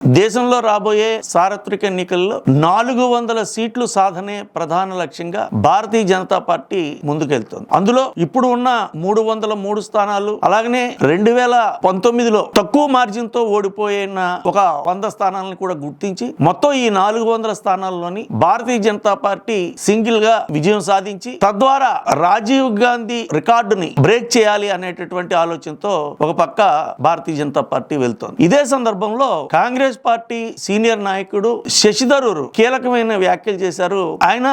దేశంలో రాబోయే సార్వత్రిక ఎన్నికల్లో నాలుగు వందల సీట్లు సాధనే ప్రధాన లక్ష్యంగా భారతీయ జనతా పార్టీ ముందుకెళ్తోంది. అందులో ఇప్పుడు ఉన్న మూడు వందల మూడు స్థానాలు అలాగనే రెండు వేల పంతొమ్మిదిలో తక్కువ మార్జిన్తో ఓడిపోయిన ఒక వంద స్థానాలను కూడా గుర్తించి మొత్తం ఈ నాలుగు వందల స్థానాల్లోని భారతీయ జనతా పార్టీ సింగిల్గా విజయం సాధించి తద్వారా రాజీవ్ గాంధీ రికార్డుని బ్రేక్ చేయాలి అనేటటువంటి ఆలోచనతో ఒక పక్క భారతీయ జనతా పార్టీ వెళ్తోంది. ఇదే సందర్భంలో కాంగ్రెస్ పార్టీ సీనియర్ నాయకుడు శశిధరూర్ కీలకమైన వ్యాఖ్యలు చేశారు. ఆయన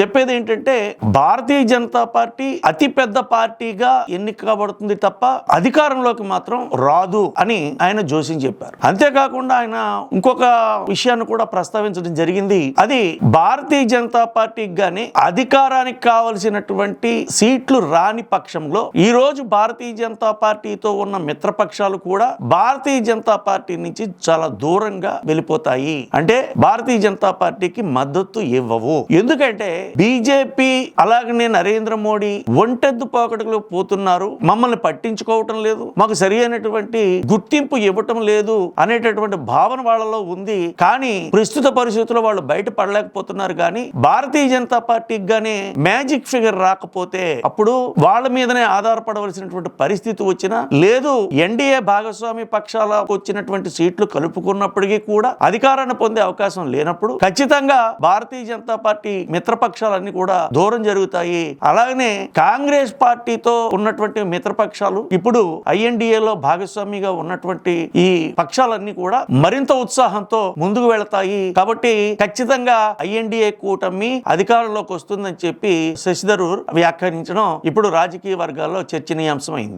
చెప్పేది ఏంటంటే భారతీయ జనతా పార్టీ అతి పెద్ద పార్టీగా ఎన్నిక కాబడుతుంది తప్ప అధికారంలోకి మాత్రం రాదు అని ఆయన జోసిని చెప్పారు. అంతేకాకుండా ఆయన ఇంకొక విషయాన్ని కూడా ప్రస్తావించడం జరిగింది. అది భారతీయ జనతా పార్టీకి గాని అధికారానికి కావలసినటువంటి సీట్లు రాని పక్షంలో ఈ రోజు భారతీయ జనతా పార్టీతో ఉన్న మిత్రపక్షాలు కూడా భారతీయ జనతా పార్టీ నుంచి చాలా దూరం దూరంగా వెళ్ళిపోతాయి. అంటే భారతీయ జనతా పార్టీకి మద్దతు ఇవ్వవు. ఎందుకంటే బీజేపీ అలాగనే నరేంద్ర మోడీ ఒంటెద్దు పోకడలు పోతున్నారు. మమ్మల్ని పట్టించుకోవటం లేదు. మాకు సరి అయినటువంటి గుర్తింపు ఇవ్వటం లేదు అనేటటువంటి భావన వాళ్ళలో ఉంది. కానీ ప్రస్తుత పరిస్థితుల్లో వాళ్ళు బయట పడలేకపోతున్నారు. కానీ భారతీయ జనతా పార్టీకి గానీ మ్యాజిక్ ఫిగర్ రాకపోతే అప్పుడు వాళ్ళ మీదనే ఆధారపడవలసినటువంటి పరిస్థితి వచ్చినా లేదు. ఎన్డీఏ భాగస్వామి పక్షాలకు వచ్చినటువంటి సీట్లు ఉన్నప్పటికీ కూడా అధికారాన్ని పొందే అవకాశం లేనప్పుడు ఖచ్చితంగా భారతీయ జనతా పార్టీ మిత్రపక్షాలన్నీ కూడా దూరం జరుగుతాయి. అలాగనే కాంగ్రెస్ పార్టీతో ఉన్నటువంటి మిత్రపక్షాలు ఇప్పుడు ఐఎన్డిఏలో భాగస్వామిగా ఉన్నటువంటి ఈ పక్షాలన్నీ కూడా మరింత ఉత్సాహంతో ముందుకు వెళతాయి. కాబట్టి ఖచ్చితంగా ఐఎన్డిఏ కూటమి అధికారంలోకి వస్తుందని చెప్పి శశిధరూర్ వ్యాఖ్యానించడం ఇప్పుడు రాజకీయ వర్గాల్లో చర్చనీయాంశమైంది.